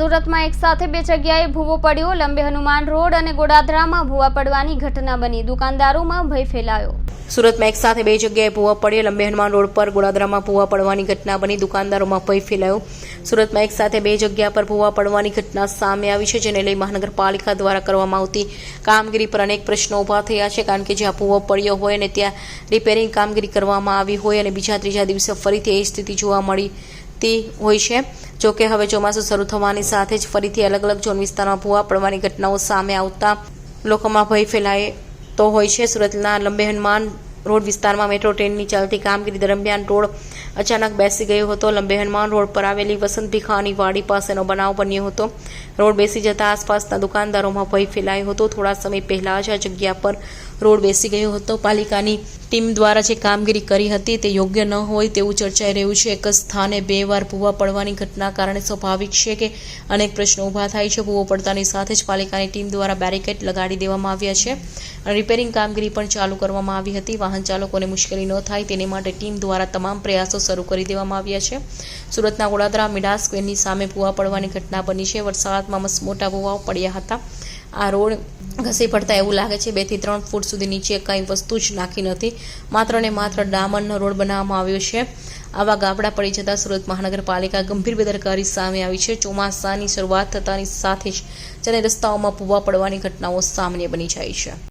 સુરતમાં એક સાથે બે જગ્યાએ ભૂવો પડ્યો, લંબે હનુમાન રોડ અને ગોડાદરામાં ભૂવા પડવાની ઘટના બની. દુકાનદારોમાં ભય ફેલાયો. સુરતમાં એક સાથે બે જગ્યાએ ભૂવા પડ્યો, લંબે હનુમાન રોડ પર ગોડાદરામાં ભૂવા પડવાની ઘટના બની. દુકાનદારોમાં ભય ફેલાયો. સુરતમાં એક સાથે બે જગ્યા પર ભૂવા પડવાની ઘટના સામે આવી છે, જેને લઈ મહાનગરપાલિકા દ્વારા કરવામાં આવતી કામગીરી પર અનેક પ્રશ્નો ઊભા થયા છે, કારણ કે જ્યાં ભૂવો પડ્યો હોય અને ત્યાં રિપેરિંગ કામગીરી કરવામાં આવી હોય અને બીજા ત્રીજા દિવસે ફરીથી એ સ્થિતિ જોવા મળતી હોય છે. જોકે હવે ચોમાસું શરૂ થવાની સાથે જ ફરીથી અલગ અલગ ઝોન વિસ્તારમાં ભૂવા પડવાની ઘટનાઓ સામે આવતા લોકોમાં ભય ફેલાય તો હોય છે. સુરતના લંબે હનુમાન રોડ વિસ્તારમાં મેટ્રો ટ્રેનની ચાલતી કામગીરી દરમિયાન રોડ અચાનક બેસી ગયો હતો. લંબે હનુમાન રોડ પર આવેલી વસંત ભીખાની વાડી પાસેનો બનાવ બન્યો હતો. રોડ બેસી જતા આસપાસના દુકાનદારોમાં ભય ફેલાયો હતો. થોડા સમય પહેલા જ આ જગ્યા પર રોડ બેસી ગયો હતો. પાલિકાની ટીમ દ્વારા જે કામગીરી કરી હતી તે યોગ્ય ન હોય તેવું ચર્ચાઈ રહ્યું છે. એક જ સ્થાને બે વાર ભૂવા પડવાની ઘટના કારણે સ્વાભાવિક છે કે અનેક પ્રશ્નો ઊભા થાય છે. ભૂવો પડતાની સાથે જ પાલિકાની ટીમ દ્વારા બેરિકેડ લગાડી દેવામાં આવ્યા છે અને રિપેરિંગ કામગીરી પણ ચાલુ કરવામાં આવી હતી. વાહન ચાલકોને મુશ્કેલી ન થાય તેને માટે ટીમ દ્વારા તમામ પ્રયાસો શરૂ કરી દેવામાં આવ્યા છે. સુરતના ગોડાદરા મિડા સ્ક્વેરની સામે ભૂવા પડવાની ઘટના બની છે. વરસાદમાં મોટા ભૂવાઓ પડ્યા હતા. આ રોડ ઘસી પડતા એવું લાગે છે. બેથી ત્રણ ફૂટ સુધી નીચે કંઈ વસ્તુ જ નાખી નથી. માત્ર ને માત્ર ડામરનો રોડ બનાવવામાં આવ્યો છે. આવા ગાબડા પડી જતા સુરત મહાનગરપાલિકા ગંભીર બેદરકારી સામે આવી છે. ચોમાસાની શરૂઆત થતાની સાથે જ જેને રસ્તાઓમાં પૂવા પડવાની ઘટનાઓ સામાન્ય બની જાય છે.